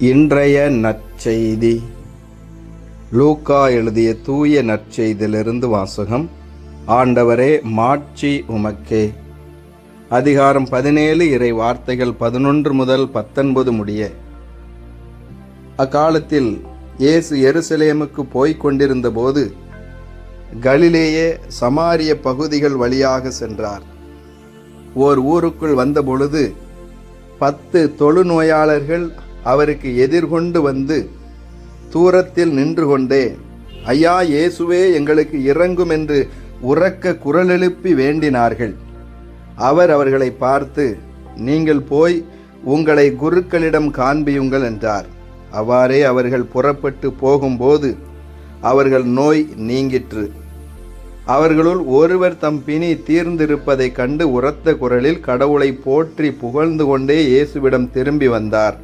இன்றைய நற்செய்தி. லூக்கா எழுதிய தூய நற்செய்தியிலிருந்து வாசகம். ஆண்டவரே மாட்சி உமக்கே. அதிகாரம் பதினேழு இறை வார்த்தைகள் பதினொன்று முதல் பத்தொன்பது முடிய. அக்காலத்தில் இயேசு எருசலேமுக்கு போய்க் கொண்டிருந்த போது கலிலேயே சமாரிய பகுதிகள் வழியாக சென்றார். ஓர் ஊருக்குள் வந்தபொழுது பத்து தொழுநோயாளர்கள் அவருக்கு எதிர்கொண்டு வந்து தூரத்தில் நின்று கொண்டே ஐயா இயேசுவே எங்களுக்கு இறங்கும் என்று உறக்க குரல் எழுப்பி வேண்டினார்கள். அவர் அவர்களை பார்த்து நீங்கள் போய் உங்களை குருக்களிடம் காண்பியுங்கள் என்றார். அவ்வாறே அவர்கள் புறப்பட்டு போகும்போது அவர்கள் நோய் நீங்கிற்று. அவர்களுள் ஒருவர் தம் பிணி தீர்ந்திருப்பதைக் கண்டு உரத்த குரலில் கடவுளை போற்றி புகழ்ந்து கொண்டே இயேசுவிடம் திரும்பி வந்தார்.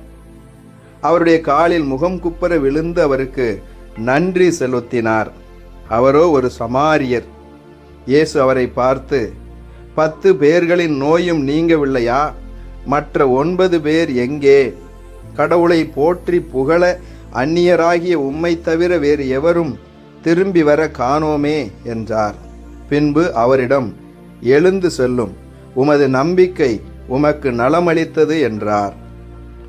அவருடைய காலில் முகம் குப்புற விழுந்து அவருக்கு நன்றி செலுத்தினார். அவரோ ஒரு சமாரியர். இயேசு அவரை பார்த்து பத்து பேர்களின் நோயும் நீங்கவில்லையா? மற்ற ஒன்பது பேர் எங்கே? கடவுளை போற்றி புகழ அந்நியராகிய உம்மை தவிர வேறு எவரும் திரும்பி வர காணோமே என்றார். பின்பு அவரிடம் எழுந்து செல்லும். உமது நம்பிக்கை உமக்கு நலமளித்தது என்றார்.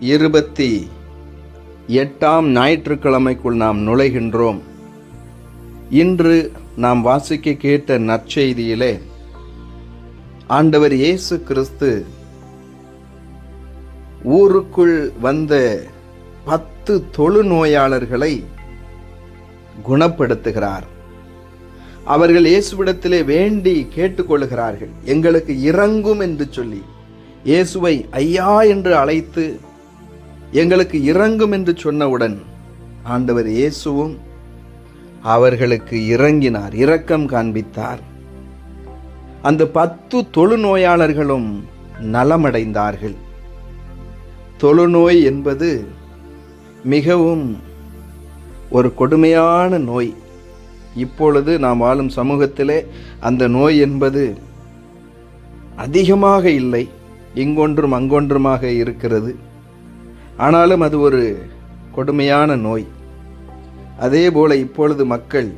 இருபத்தி எட்டாம் ஞாயிற்றுக்கிழமைக்குள் நாம் நுழைகின்றோம். இன்று நாம் வாசிக்க கேட்ட நற்செய்தியிலே ஆண்டவர் இயேசு கிறிஸ்து ஊருக்குள் வந்த பத்து தொழு நோயாளர்களை குணப்படுத்துகிறார். அவர்கள் இயேசுவிடத்திலே வேண்டி கேட்டுக்கொள்கிறார்கள் எங்களுக்கு இறங்கும் என்று சொல்லி இயேசுவை ஐயா என்று அழைத்து எங்களுக்கு இறங்கும் என்று சொன்னவுடன் ஆண்டவர் இயேசுவும் அவர்களுக்கு இறங்கினார் இரக்கம் காண்பித்தார். அந்த பத்து தொழுநோயாளர்களும் நலமடைந்தார்கள். தொழுநோய் என்பது மிகவும் ஒரு கொடுமையான நோய். இப்பொழுது நாம் வாழும் சமூகத்திலே அந்த நோய் என்பது அதிகமாக இல்லை இங்கொன்றும் அங்கொன்றுமாக இருக்கிறது. ஆனாலும் அது ஒரு கொடுமையான நோய். அதே போல இப்பொழுது மக்கள்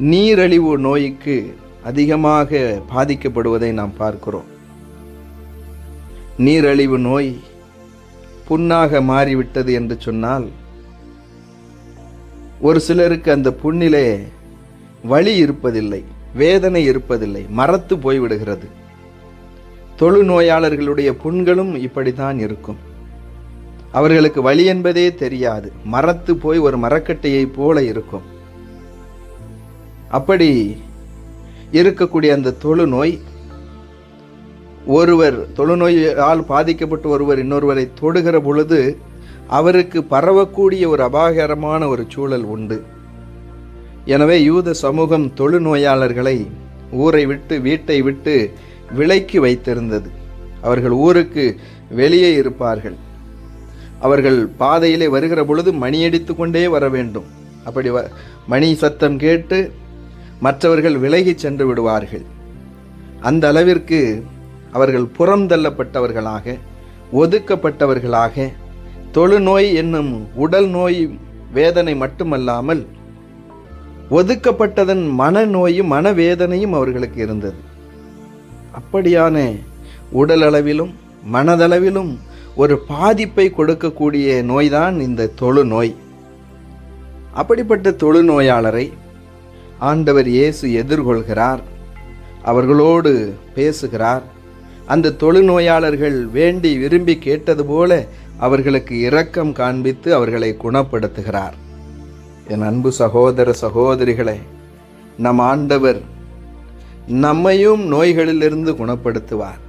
நீரழிவு நோய்க்கு அதிகமாக பாதிக்கப்படுவதை நாம் பார்க்கிறோம். நீரழிவு நோய் புண்ணாக மாறிவிட்டது என்று சொன்னால் ஒரு சிலருக்கு அந்த புண்ணிலே வலி இருப்பதில்லை வேதனை இருப்பதில்லை மறத்து போய்விடுகிறது. தொழுநோயாளர்களுடைய புண்களும் இப்படித்தான் இருக்கும். அவர்களுக்கு வழி என்பதே தெரியாது. மரத்து போய் ஒரு மரக்கட்டையைப் போல இருக்கும். அப்படி இருக்கக்கூடிய அந்த தொழுநோய் ஒருவர் தொழுநோயால் பாதிக்கப்பட்டு ஒருவர் இன்னொருவரை தொடுகிற பொழுது அவருக்கு பரவக்கூடிய ஒரு அபாயகரமான ஒரு சூழல் உண்டு. எனவே யூத சமூகம் தொழுநோயாளர்களை ஊரை விட்டு வீட்டை விட்டு விலைக்கு வைத்திருந்தது. அவர்கள் ஊருக்கு வெளியே இருப்பார்கள். அவர்கள் பாதையிலே வருகிற பொழுது மணியடித்து கொண்டே வர வேண்டும். அப்படி வ மணி சத்தம் கேட்டு மற்றவர்கள் விலகி சென்று விடுவார்கள். அந்த அளவிற்கு அவர்கள் புறம் தள்ளப்பட்டவர்களாக ஒதுக்கப்பட்டவர்களாக தொழுநோய் என்னும் உடல் நோய் வேதனை மட்டுமல்லாமல் ஒதுக்கப்பட்டதன் மனநோயும் மனவேதனையும் அவர்களுக்கு இருந்தது. அப்படியான உடல் அளவிலும் மனதளவிலும் ஒரு பாதிப்பை கொடுக்கக்கூடிய நோய்தான் இந்த தொழுநோய் அப்படிப்பட்ட தொழுநோயாளரை ஆண்டவர் இயேசு எதிர்கொள்கிறார் அவர்களோடு பேசுகிறார். அந்த தொழுநோயாளர்கள் வேண்டி விரும்பி கேட்டது போல அவர்களுக்கு இரக்கம் காண்பித்து அவர்களை குணப்படுத்துகிறார். என் அன்பு சகோதர சகோதரிகளே நம் ஆண்டவர் நம்மையும் நோய்களிலிருந்து குணப்படுத்துவார்.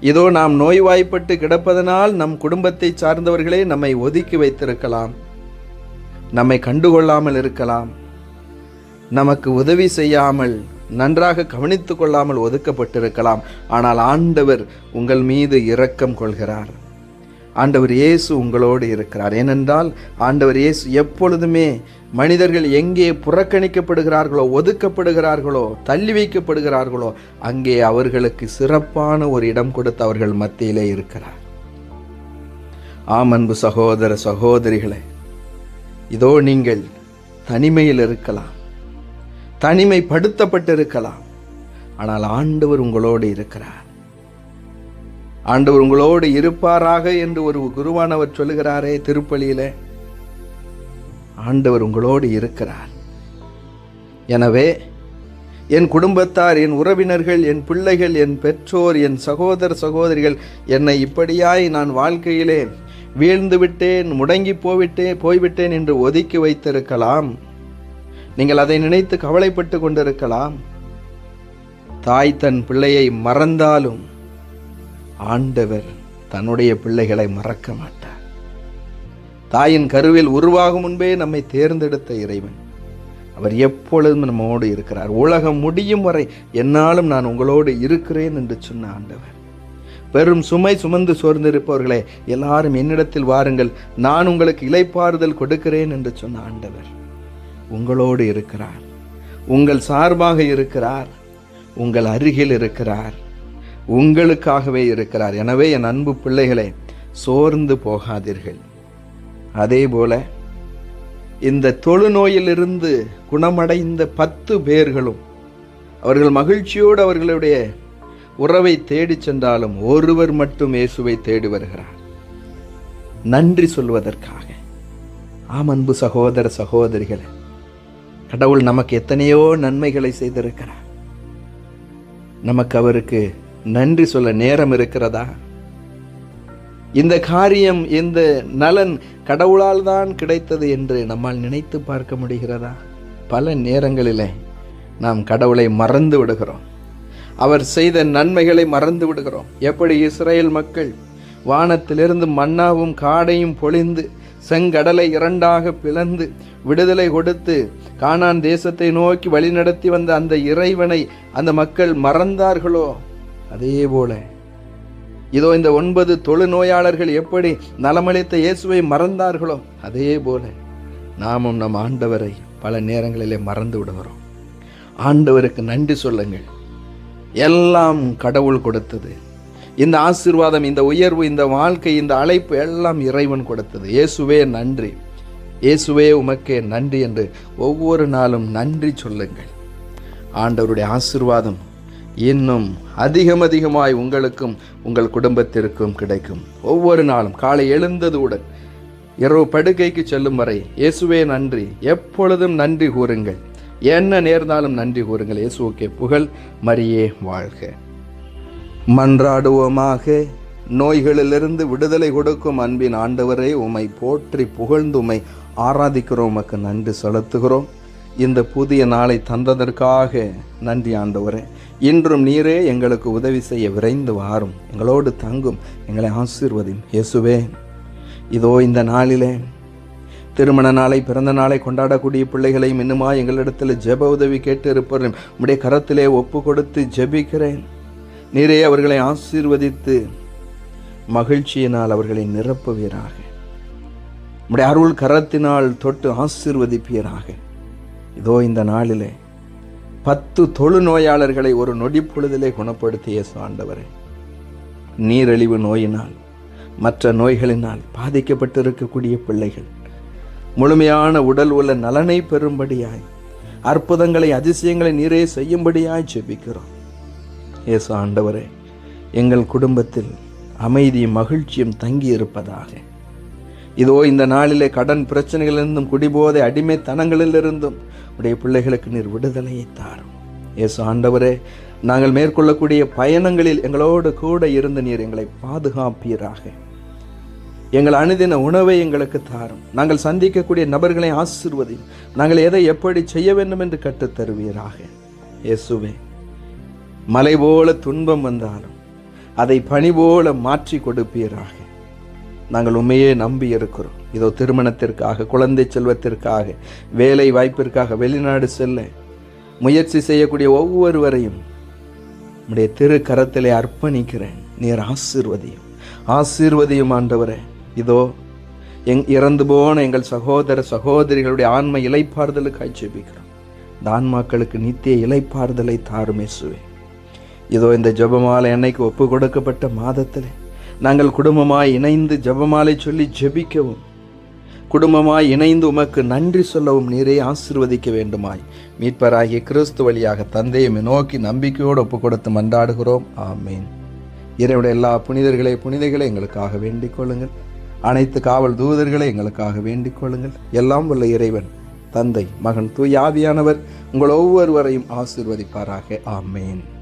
இதோ நாம் நோய்வாய்ப்பட்டு கிடப்பதனால் நம் குடும்பத்தை சார்ந்தவர்களே நம்மை ஒதுக்கி வைத்திருக்கலாம். நம்மை கண்டுகொள்ளாமல் இருக்கலாம். நமக்கு உதவி செய்யாமல் நன்றாக கவனித்துக் கொள்ளாமல் ஒதுக்கப்பட்டிருக்கலாம். ஆனால் ஆண்டவர் உங்கள் மீது இரக்கம் கொள்கிறார். ஆண்டவர் இயேசு உங்களோடு இருக்கிறார். ஏனென்றால் ஆண்டவர் இயேசு எப்பொழுதுமே மனிதர்கள் எங்கே புறக்கணிக்கப்படுகிறார்களோ ஒதுக்கப்படுகிறார்களோ தள்ளி வைக்கப்படுகிறார்களோ அங்கே அவர்களுக்கு சிறப்பான ஒரு இடம் கொடுத்து அவர்கள் மத்தியிலே இருக்கிறார். ஆம் அன்பு சகோதர சகோதரிகளே இதோ நீங்கள் தனிமையில் இருக்கலாம் தனிமைப்படுத்தப்பட்டிருக்கலாம் ஆனால் ஆண்டவர் உங்களோடு இருக்கிறார். ஆண்டவர் உங்களோடு இருப்பாராக என்று ஒரு குருவானவர் சொல்லுகிறாரே திருப்பலியிலே ஆண்டவர் உங்களோடு இருக்கிறார். எனவே என் குடும்பத்தார் என் உறவினர்கள் என் பிள்ளைகள் என் பெற்றோர் என் சகோதர சகோதரிகள் என்னை இப்படியாய் நான் வாழ்க்கையிலே வீழ்ந்து விட்டேன் முடங்கி போய்விட்டேன் போய்விட்டேன் என்று ஒதுக்கி வைத்திருக்கலாம். நீங்கள் அதை நினைத்து கவலைப்பட்டு கொண்டிருக்கலாம். தாய் தன் பிள்ளையை மறந்தாலும் ஆண்டவர் தன்னுடைய பிள்ளைகளை மறக்க மாட்டார். தாயின் கருவில் உருவாகும் முன்பே நம்மை தேர்ந்தெடுத்த இறைவன். அவர் எப்பொழுதும் நம்மோடு இருக்கிறார். உலகம் முடியும் வரை என்னாலும் நான் உங்களோடு இருக்கிறேன் என்று சொன்ன ஆண்டவர். பெரும் சுமை சுமந்து சோர்ந்திருப்பவர்களே எல்லாரும் என்னிடத்தில் வாருங்கள். நான் உங்களுக்கு இலைப்பாறுதல் கொடுக்கிறேன் என்று சொன்ன ஆண்டவர். உங்களோடு இருக்கிறார். உங்கள் சார்பாக இருக்கிறார். உங்கள் அருகில் இருக்கிறார். உங்களுக்காகவே இருக்கிறார். எனவே என் அன்பு பிள்ளைகளே சோர்ந்து போகாதீர்கள். அதே போல இந்த தொழுநோயிலிருந்து குணமடைந்த பத்து பேர்களும் அவர்கள் மகிழ்ச்சியோடு அவர்களுடைய உறவை தேடிச் சென்றாலும் ஒருவர் மட்டும் இயேசுவை தேடி வருகிறார். நன்றி சொல்வதற்காக. ஆம் அன்பு சகோதர சகோதரிகளை கடவுள் நமக்கு எத்தனையோ நன்மைகளை செய்திருக்கிறார். நமக்கு அவருக்கு நன்றி சொல்ல நேரம் இருக்கிறதா? இந்த காரியம் இந்த நலன் கடவுளால் தான் கிடைத்தது என்று நம்மால் நினைத்து பார்க்க முடிகிறதா? பல நேரங்களிலே நாம் கடவுளை மறந்து விடுகிறோம். அவர் செய்த நன்மைகளை மறந்து விடுகிறோம். எப்படி இஸ்ரேல் மக்கள் வானத்திலிருந்து மன்னாவும் காடையும் பொழிந்து செங்கடலை இரண்டாக பிளந்து விடுதலை கொடுத்து கானான் தேசத்தை நோக்கி வழிநடத்தி வந்த அந்த இறைவனை அந்த மக்கள் மறந்தார்களோ? அதே போல இதோ இந்த ஒன்பது தொழுநோயாளர்கள் எப்படி நலமளித்த இயேசுவை மறந்தார்களோ அதே போல நாமும் நம் ஆண்டவரை பல நேரங்களிலே மறந்து விடுகிறோம். ஆண்டவருக்கு நன்றி சொல்லுங்கள். எல்லாம் கடவுள் கொடுத்தது. இந்த ஆசீர்வாதம் இந்த உயர்வு இந்த வாழ்க்கை இந்த அழைப்பு எல்லாம் இறைவன் கொடுத்தது. இயேசுவே நன்றி. இயேசுவே உமக்கே நன்றி என்று ஒவ்வொரு நாளும் நன்றி சொல்லுங்கள். ஆண்டவருடைய ஆசீர்வாதம் இன்னும் அதிகம் அதிகமாய் உங்களுக்கும் உங்கள் குடும்பத்திற்கும் கிடைக்கும். ஒவ்வொரு நாளும் காலை எழுந்ததுடன் இரவு படுக்கைக்கு செல்லும் வரை இயேசுவே நன்றி. எப்பொழுதும் நன்றி கூறுங்கள். என்ன நேர்ந்தாலும் நன்றி கூறுங்கள். இயேசுக்கே புகழ் மரியே வாழ்க. மன்றாடுவோமாக நோய்களிலிருந்து விடுதலை கொடுக்கும் அன்பின் ஆண்டவரே உம்மை போற்றி புகழ்ந்து உம்மை ஆராதிக்கிறோம். உமக்கு நன்றி செலுத்துகிறோம். இந்த புதிய நாளை தந்ததற்காக நன்றி ஆண்டவரே. இன்றும் நீரே எங்களுக்கு உதவி செய்ய விரைந்து வாரும். எங்களோடு தங்கும். எங்களை ஆசீர்வதியும். இயேசுவே இதோ இந்த நாளிலே திருமண நாளை பிறந்த நாளை கொண்டாடக்கூடிய பிள்ளைகளையும் இன்னுமா எங்களிடத்தில் ஜெப உதவி கேட்டு இருப்பவர்களையும் உடைய கரத்திலே ஒப்பு கொடுத்து ஜெபிக்கிறேன். நீரே அவர்களை ஆசீர்வதித்து மகிழ்ச்சியினால் அவர்களை நிரப்புவீராக. உடைய அருள் கரத்தினால் தொட்டு ஆசீர்வதிப்பீராக. இதோ இந்த நாளிலே பத்து தொழு நோயாளர்களை ஒரு நொடி பொழுதிலே குணப்படுத்திய ஆண்டவரே நீரழிவு நோயினால் மற்ற நோய்களினால் பாதிக்கப்பட்டிருக்கக்கூடிய பிள்ளைகள் முழுமையான உடல் உள்ள நலனை பெறும்படியாய் அற்புதங்களை அதிசயங்களை நீரே செய்யும்படியாய் ஜெபிக்கிறோம். இயேசு ஆண்டவரே எங்கள் குடும்பத்தில் அமைதியும் மகிழ்ச்சியும் தங்கி இருப்பதாக இதோ இந்த நாளிலே கடன் பிரச்சனைகளிலிருந்தும் குடிபோதை அடிமைத்தனங்களிலிருந்தும் உடைய பிள்ளைகளுக்கு நீர் விடுதலையை தாரும். இயேசு ஆண்டவரே நாங்கள் மேற்கொள்ளக்கூடிய பயணங்களில் எங்களோடு கூட இருந்து நீர் எங்களை பாதுகாப்பீராக. எங்கள் அணுதின உணவை எங்களுக்கு தாரும். நாங்கள் சந்திக்கக்கூடிய நபர்களை ஆசிர்வதி நாங்கள் எதை எப்படி செய்ய வேண்டும் என்று கற்றுத் தருவீராக. இயேசுவே மலை போல துன்பம் வந்தாலும் அதை பணி போல மாற்றி கொடுப்பீராக. நாங்கள் உண்மையே நம்பி இருக்கிறோம். இதோ திருமணத்திற்காக குழந்தை செல்வத்திற்காக வேலை வாய்ப்பிற்காக வெளிநாடு செல்ல முயற்சி செய்யக்கூடிய ஒவ்வொருவரையும் உடைய திரு கரத்திலே அர்ப்பணிக்கிறேன். நீர் ஆசீர்வதியும். ஆசீர்வதியும் ஆண்டவரே. இதோ எங் இறந்து போன எங்கள் சகோதர சகோதரிகளுடைய ஆன்ம இலைப்பாறுதலுக்காய் ஜெபிக்கிறோம் இந்த ஆன்மாக்களுக்கு நித்திய இலைப்பாறுதலை தாருமேசுவே இதோ இந்த ஜெபமாலை அன்னைக்கு ஒப்பு கொடுக்கப்பட்ட மாதத்திலே நாங்கள் குடும்பமாய் இணைந்து ஜபமாலை சொல்லி ஜெபிக்கவும். குடும்பமாய் இணைந்து உமக்கு நன்றி சொல்லவும் நீரே ஆசிர்வதிக்க வேண்டுமாய். மீட்பராகிய கிறிஸ்து வழியாக தந்தையை நோக்கி நம்பிக்கையோடு ஒப்பு கொடுத்து மன்றாடுகிறோம். ஆமீன். இறைவனுடைய எல்லா புனிதர்களை புனிதைகளை எங்களுக்காக வேண்டிக் கொள்ளுங்கள். அனைத்து காவல் தூதர்களை எங்களுக்காக வேண்டிக் கொள்ளுங்கள். எல்லாம் உள்ள இறைவன் தந்தை மகன் தூயாவியானவர் உங்கள் ஒவ்வொருவரையும் ஆசிர்வதிப்பாராக. ஆமேன்.